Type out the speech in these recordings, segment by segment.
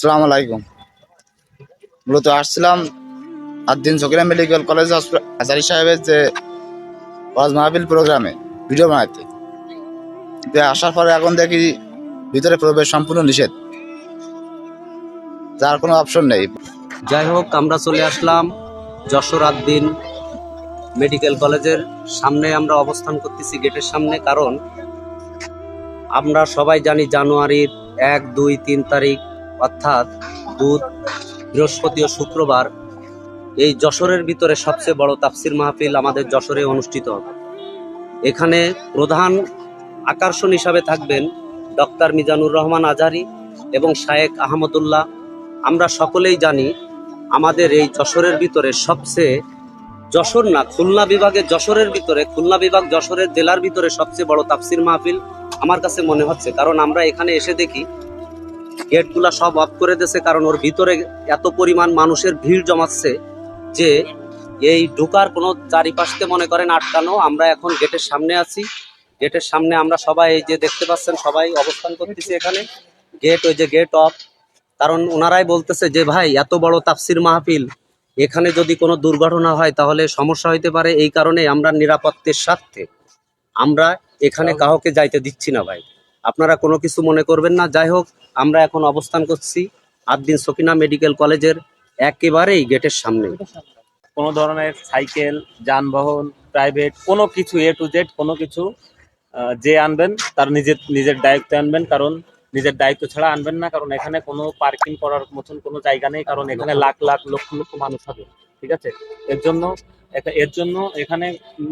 সালাম আলাইকুম। মূলত আসছিলাম আর দিন সকিনা মেডিকেল কলেজ হাজারি সাহেবের যে ওয়াজ মাহবিল প্রোগ্রামে, ভিডিও বানাতে যে আসার পরে এখন দেখি ভিতরে প্রবেশ সম্পূর্ণ নিষেধ। যার কোনো অপশন নেই। যাই হোক, আমরা চলে আসলাম যশোর আদ্দিন মেডিকেল কলেজের সামনে আমরা অবস্থান করতেছি গেটের সামনে, কারণ আমরা সবাই জানি জানুয়ারির এক, দুই, তিন তারিখ অর্থাৎ বুধ, বৃহস্পতি ও শুক্রবার, এই যশোরের ভিতরে সবচেয়ে বড় তাফসির মাহফিল আমাদের যশোরে অনুষ্ঠিত হবে। এখানে প্রধান আকর্ষণ হিসাবে থাকবেন ডক্টর মিজানুর রহমান আজারি এবং শায়েক আহমদুল্লাহ। আমরা সকলেই জানি আমাদের এই যশোরের ভিতরে সবচেয়ে যশোর না, খুলনা বিভাগে যশোরের ভিতরে, খুলনা বিভাগ যশোরের জেলার ভিতরে সবচেয়ে বড় তাফসির মাহফিল আমার কাছে মনে হচ্ছে। কারণ আমরা এখানে এসে দেখি গেটগুলা সব অফ করে দিয়েছে কারণ ওর ভিতরে এত পরিমাণ মানুষের ভিড় জমাচ্ছে যে এই ঢোকার কোনো চারিপাশকে মনে করেন আটকানো। আমরা এখন গেটের সামনে আছি। গেটের সামনে আমরা সবাই এই যে দেখতে পাচ্ছেন সবাই অবস্থান করতেছি এখানে। গেট ওই যে গেট অফ কারণ ওনারাই বলতেছে যে ভাই এত বড় তাফসির মাহফিল। এখানে যদি কোনো দুর্ঘটনা হয় তাহলে সমস্যা হইতে পারে। এই কারণে আমরা নিরাপত্তের স্বার্থে আমরা এখানে কাউকে যাইতে দিচ্ছি না ভাই। আপনারা কোনো কিছু মনে করবেন না। যাই হোক আমরা এখন অবস্থান করছি আদ্দিন সকিনা মেডিকেল কলেজের একেবারেই গেটের সামনে। কোনো ধরনের সাইকেল যানবাহন প্রাইভেট কোনো কিছু এ টু জেড কোনো কিছু যে আনবেন তার নিজের নিজের দায়িত্ব আনবেন কারণ নিজের দায়িত্ব ছাড়া আনবেন না কারণ এখানে কোনো পার্কিং করার মতন কোনো জায়গা নেই কারণ এখানে লাখ লাখ লক্ষ লক্ষ মানুষ হবে ঠিক আছে? এর জন্য এর জন্য এখানে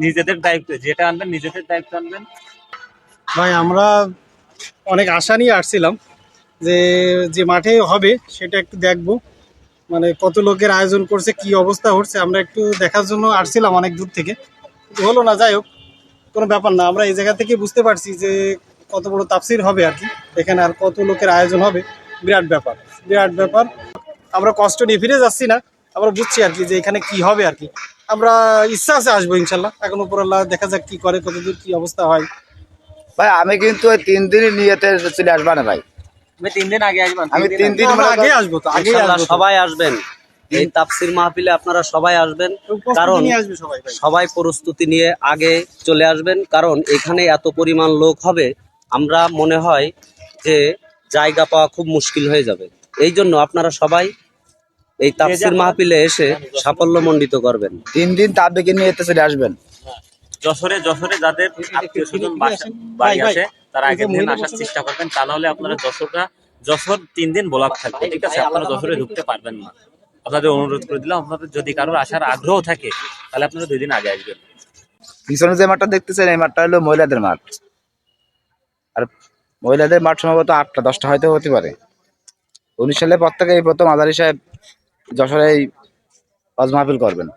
নিজেদের দায়িত্ব যেটা আনবেন নিজেদের দায়িত্ব আনবেন। ভাই আমরা অনেক আশা নিয়ে আসছিলাম যে যে মাঠে হবে, সেটা একটু দেখব। মানে কত লোকের আয়োজন করছে, কি অবস্থা হচ্ছে, আমরা একটু দেখার জন্য আসছিলাম অনেক দূর থেকে। হলো না, যাই হোক, কোনো ব্যাপার না, আমরা এই জায়গা থেকে বুঝতে পারছি যে কত বড় তাফসির হবে আর কি। এখানে আর কত লোকের আয়োজন হবে, বিরাট ব্যাপার বিরাট ব্যাপার। আমরা কষ্ট নিয়ে ফিরে যাচ্ছি না, আমরা বুঝছি আর কি যে এখানে কি হবে আর কি। আমরা ইচ্ছা আছে আসব ইনশাল্লাহ, এখন উপর আল্লাহ দেখা যাক কি করে, কতদূর কি অবস্থা হয়। ভাই আমি কিন্তু ওই তিন দিনই নিয়েতে চলে আসবা না ভাই? আমি তিন দিন আগে আসবেন আমি তিন দিন আগে আসব তো আগে ইনশাআল্লাহ আসব তো। সবাই আসবেন। এই তাফসির মাহফিলে আপনারা সবাই আসবেন। কারণ সবাই প্রস্তুতি নিয়ে আগে চলে আসবেন। কারণ এখানে এত পরিমাণ লোক হবে আমরা মনে হয় যে জায়গা পাওয়া খুব মুশকিল হয়ে যাবে। এই জন্য আপনারা সবাই এই তাফসির মাহফিলে এসে সাফল্য মণ্ডিত করবেন। তিন দিন তাবলিকে নিয়ে চলে আসবেন। যশোরে যশোরে যাদের আত্মীয় স্বজন বাড়ি আছে তারা আগের দিন আসার চেষ্টা করবেন। তা নাহলে আপনারা যশোরটা যশোর তিন দিন ব্লক থাকবে ঠিক আছে? আপনারা যশোরে ঢুকতে পারবেন না। আপনাদের অনুরোধ করে দিলাম আপনাদের যদি কারোর আসার আগ্রহ থাকে তাহলে আপনারা দুই দিন আগে আসবেন। পিছনে যে মাঠটা দেখতেছেন এই মাঠটা হলো মহিলাদের মাঠ। আর মহিলাদের মাঠ সম্ভবত আটটা দশটা হয়তো হতে পারে। উনিশ সালে পর থেকে এই প্রথম আজারি সাহেব যশোরে এই মাহফিল করবেন।